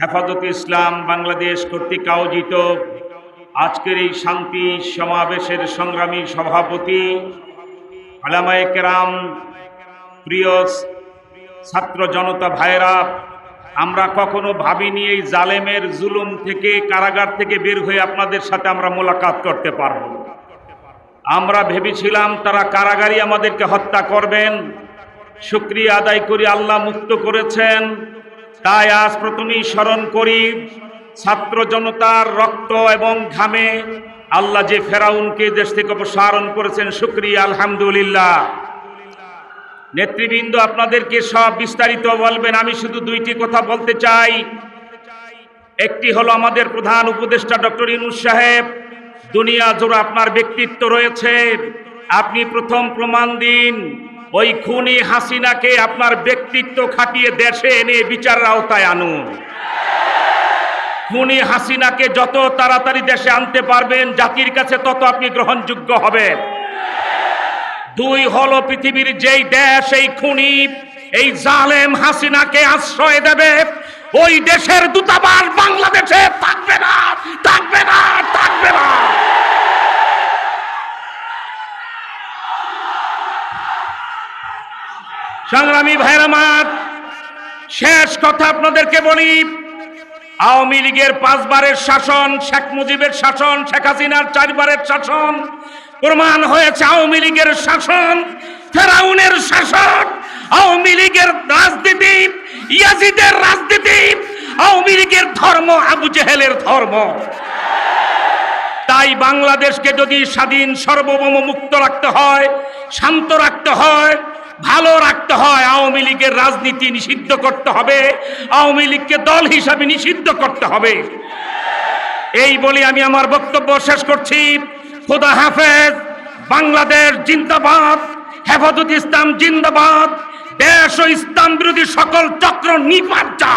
হেফাজত ইসলাম বাংলাদেশ কর্তৃক আয়োজিত আজকের এই শান্তি সমাবেশের সংগ্রামী সভাপতি, আলামায়ে কেরাম, প্রিয় ছাত্র জনতা ভাইরা আমরা কখনো ভাবিনি এই জালেমের জুলুম থেকে, কারাগার থেকে বের হয়ে আপনাদের সাথে আমরা মোলাকাত করতে পারব। আমরা ভেবেছিলাম তারা কারাগারই আমাদেরকে হত্যা করবেন। শুক্রিয়া আদায় করি, আল্লাহ মুক্ত করেছেন। তাই আজ প্রথমেই স্মরণ করি ছাত্র জনতার রক্ত এবং ঘামে আল্লাহ যে ফেরাউনকে দেশ থেকে অপসারণ করেছেন, শুক্রিয়া, আলহামদুলিল্লাহ। নেতৃবৃন্দ আপনাদেরকে সব বিস্তারিত বলবেন। আমি শুধু দুইটি কথা বলতে চাই। একটি হলো আমাদের প্রধান উপদেষ্টা ডক্টর ইনুস সাহেব, দুনিয়া জোড়া আপনার ব্যক্তিত্ব রয়েছে। আপনি প্রথম প্রমাণ দিন। ওই খুনি হাসিনাকে আপনার ব্যক্তিত্ব খাটিয়ে দেশে এনে বিচারের আওতায় আনুন। খুনি হাসিনাকে যত তাড়াতাড়ি দেশে আনতে পারবেন, জাতির কাছে তত আপনি গ্রহণযোগ্য হবেন। দুই হলো পৃথিবীর যেই দেশ এই খুনি, এই জালেম হাসিনাকে আশ্রয় দেবে, ওই দেশের দূতাবাস বাংলাদেশে থাকবে না। সংগ্রামী ভাইরামাত শেষ কথা আপনাদেরকে বলি। আওয়ামী লীগের পাঁচবারের শাসন, শেখ মুজিবের শাসন, শেখ হাসিনার চারবারের শাসন, প্রমাণ হয়েছে আওয়ামী লীগের শাসন, ফেরাউনের শাসন, আওয়ামী লীগের রাজনীতি, ইয়াজিদের রাজনীতি, আওয়ামী লীগের ধর্ম, আবু জেহেলের ধর্ম। তাই বাংলাদেশকে যদি স্বাধীন, সার্বভৌম মুক্ত রাখতে হয়, শান্ত রাখতে হয় ভালো রাখতে হয়, আওয়ামী লীগের রাজনীতি নিষিদ্ধ করতে হবে, আওয়ামী লীগকে দল হিসাবে নিষিদ্ধ করতে হবে। এই বলে আমি আমার বক্তব্য শেষ করছি। খোদা হাফেজ, বাংলাদেশ জিন্দাবাদ, হেফাজত ইসলাম জিন্দাবাদ, দেশ ও ইসলাম বিরোধী সকল চক্র নিপাত যা